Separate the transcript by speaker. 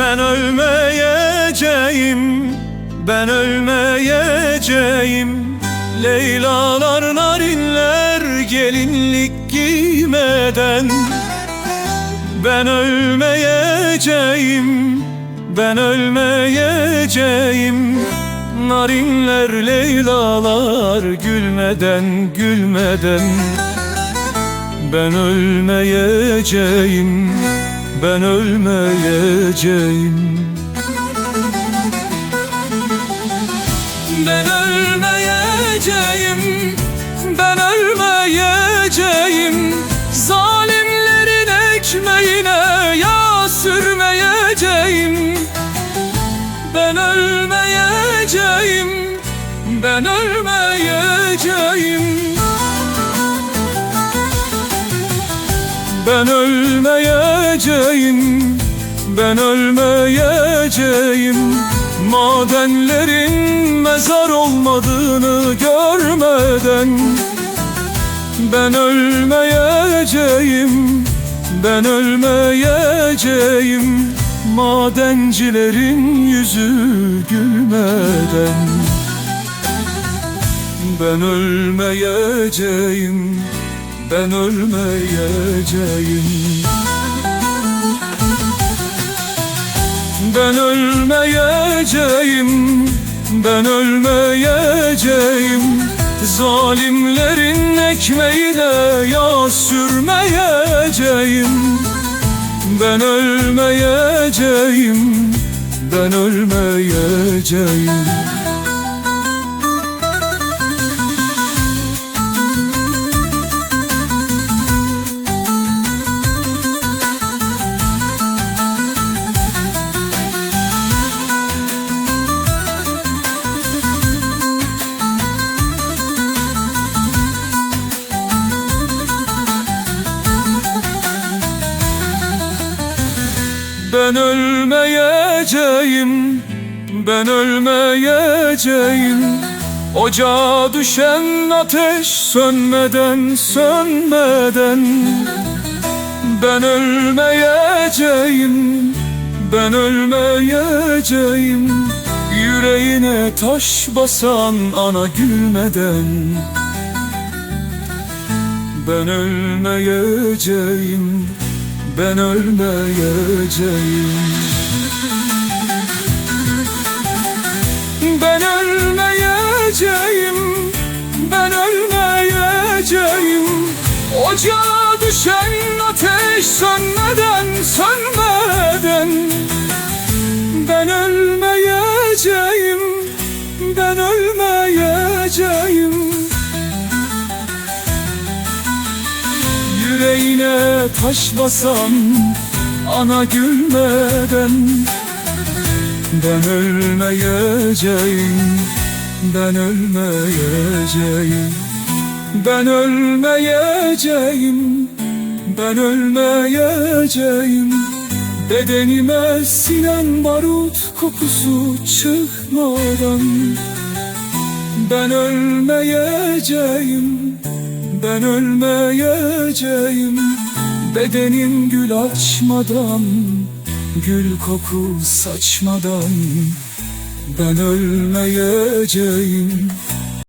Speaker 1: Ben ölmeyeceğim Ben ölmeyeceğim. Leylalar narinler gelinlik giymeden. Ben ölmeyeceğim Ben ölmeyeceğim. Narinler leylalar gülmeden gülmeden. Ben ölmeyeceğim Ben ölmeyeceğim. Ben ölmeyeceğim. Ben ölmeyeceğim. Zalimlerin ekmeğine yağ sürmeyeceğim. Ben ölmeyeceğim. Ben ölmeyeceğim Ben ölmeyeceğim Ben ölmeyeceğim. Madenlerin mezar olmadığını görmeden Ben ölmeyeceğim Ben ölmeyeceğim. Madencilerin yüzü gülmeden Ben ölmeyeceğim Ben ölmeyeceğim. Ben ölmeyeceğim. Ben ölmeyeceğim. Zalimlerin ekmeğine yağ sürmeyeceğim. Ben ölmeyeceğim. Ben ölmeyeceğim Ben ölmeyeceğim Ben ölmeyeceğim. Ocağa düşen ateş sönmeden sönmeden. Ben ölmeyeceğim Ben ölmeyeceğim. Yüreğine taş basan ana gülmeden. Ben ölmeyeceğim Ben ölmeyeceğim Ben ölmeyeceğim Ben ölmeyeceğim Ocağa düşen ateş sönmeden Yüreğine taş basan ana gülmeden. Ben ölmeyeceğim Ben ölmeyeceğim Ben ölmeyeceğim Ben ölmeyeceğim. Bedenime sinen barut kokusu çıkmadan Ben ölmeyeceğim ben ölmeyeceğim. Bedenim gül açmadan Gül koku saçmadan. Ben ölmeyeceğim